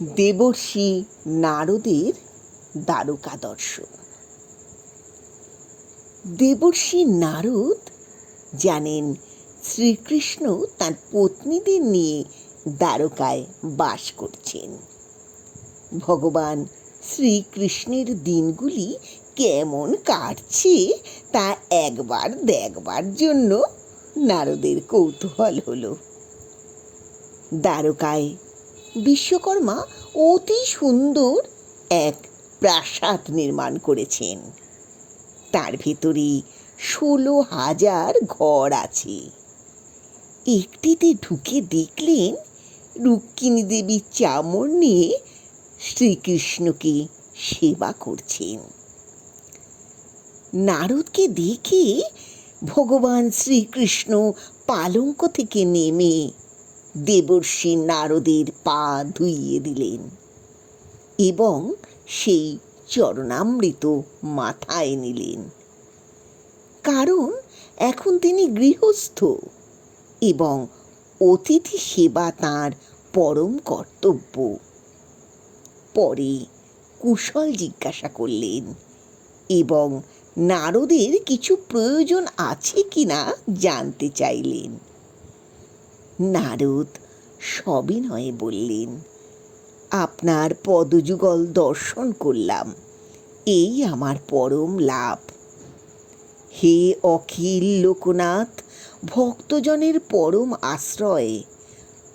দেবর্ষি নারদের দ্বারকা দর্শন দেবর্ষি নারদ জানেন শ্রীকৃষ্ণ তার পত্নীদের নিয়ে দ্বারকায় বাস করছেন। ভগবান শ্রীকৃষ্ণের দিনগুলি কেমন কাটছে তা একবার দেখবার জন্য নারদের কৌতূহল হলো। দ্বারকায় বিশ্বকর্মা অতি সুন্দর এক প্রাসাদ নির্মাণ করেছেন। তার ভিতরে ষোলো হাজার ঘর আছে। একটিতে ঢুকে দেখলেন রুক্মিণী দেবী চামর নিয়ে শ্রীকৃষ্ণকে সেবা করছেন। নারদকে দেখে ভগবান শ্রীকৃষ্ণ পালঙ্ক থেকে নেমে দেবর্ষি নারদের পা ধুইয়ে দিলেন এবং সেই চরণামৃত মাথায় নিলেন। কারণ এখন তিনি গৃহস্থ এবং অতিথি সেবা তাঁর পরম কর্তব্য। পরে কুশল জিজ্ঞাসা করলেন, এবং নারদের কিছু প্রয়োজন আছে কিনা জানতে চাইলেন? নারদ সবিনয়ে বললেন, আপনার পদযুগল দর্শন করলাম, এই আমার পরম লাভ। হে অখিল লোকনাথ, ভক্তজনের পরম আশ্রয়,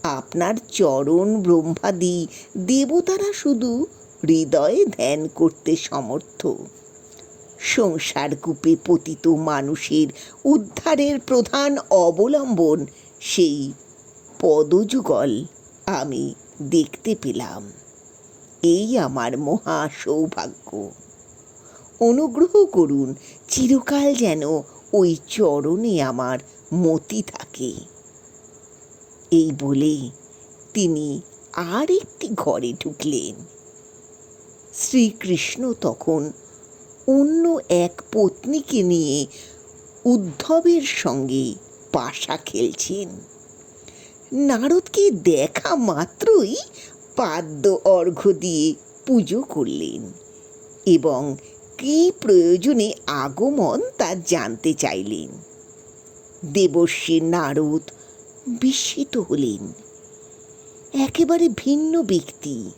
আপনার চরণ ব্রহ্মাদি দেবতারা শুধু হৃদয়ে ধ্যান করতে সমর্থ। সংসার কূপে পতিত মানুষের উদ্ধারের প্রধান অবলম্বন সেই পদযুগল আমি দেখতে পেলাম। এই আমার মহা সৌভাগ্য। অনুগ্রহ করুন, চিরকাল যেন ওই চরণে আমার মতি থাকে। এই বলে তিনি আর একটি ঘরে ঢুকলেন। শ্রীকৃষ্ণ তখন অন্য এক পত্নীকে নিয়ে উদ্ধবের সঙ্গে পাশা খেলছেন। নারদকে দেখা মাত্রই পাদ্য অর্ঘ্য দিয়ে পুজো করলেন? এবং কী প্রয়োজনে আগমন তা জানতে চাইলেন? দেবশ্রী নারদ বিস্মিত হলেন। একেবারে ভিন্ন ব্যক্তি।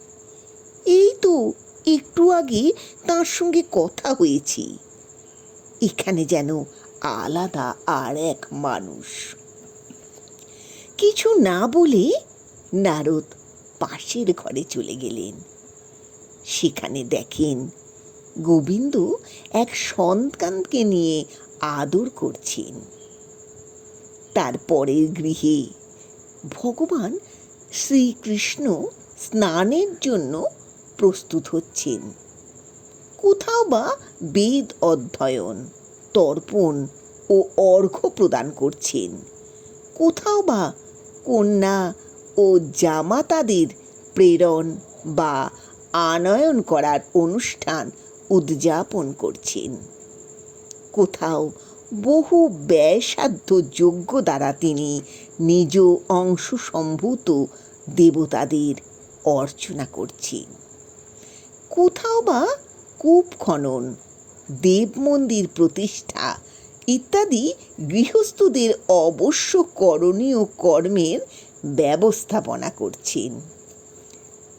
এই তো একটু আগে তার সঙ্গে কথা হয়েছে। এখানে যেন আলাদা আর এক মানুষ। কিছু না বলে নারদ পাশের ঘরে চলে গেলেন। সেখানে দেখেন গোবিন্দ এক সন্তানকে নিয়ে আদর করছেন। তারপরের গৃহে ভগবান শ্রীকৃষ্ণ স্নানের জন্য প্রস্তুত হচ্ছেন। কোথাও বা বেদ অধ্যয়ন, তর্পণ ও অর্ঘ্য প্রদান করছেন। কোথাও বা কন্যা ও জামাতাদের প্রেরণ বা আনয়ন করার অনুষ্ঠান উদযাপন করছেন। কোথাও বহু ব্যয়সাধ্য যোগ্য দ্বারা তিনি নিজ অংশ সম্ভূত দেবতাদের অর্চনা করছেন। কোথাও বা কূপ খনন, দেব মন্দির প্রতিষ্ঠা ইত্যাদি গৃহস্থদের অবশ্য করণীয় কর্মের ব্যবস্থাপনা করছেন।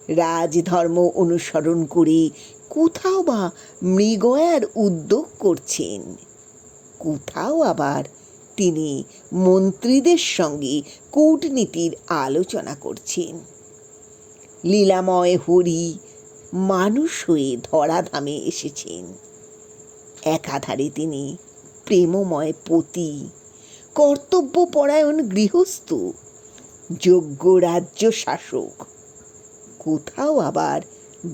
রাজধর্ম অনুসরণ করে কোথাও বা মৃগয়ার উদ্যোগ করছেন। কোথাও আবার তিনি মন্ত্রীদের সঙ্গে কূটনীতির আলোচনা করছেন। লীলাময় হরি মানুষ হয়ে ধরাধামে এসেছেন। একাধারে তিনি প্রেমময় পতি, কর্তব্যপরায়ণ গৃহস্থ, যোগ্য রাজ্য শাসক, কোথাও আবার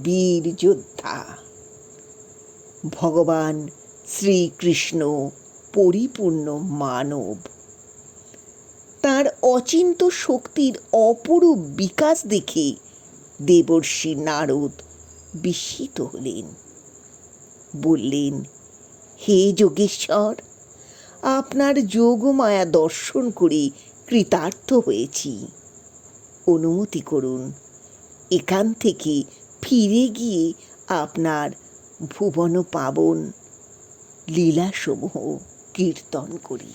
বীর যোদ্ধা। ভগবান শ্রীকৃষ্ণ পরিপূর্ণ মানব। তার অচিন্ত শক্তির অপরূপ বিকাশ দেখে দেবর্ষি নারদ বিস্মিত হলেন। বললেন হে যোগেশ্বর, আপনার যোগমায়া দর্শন করে কৃতার্থ হয়েছি। অনুমতি করুন, এখান থেকে ফিরে গিয়ে আপনার ভুবন পাবন, লীলাসমূহ কীর্তন করি।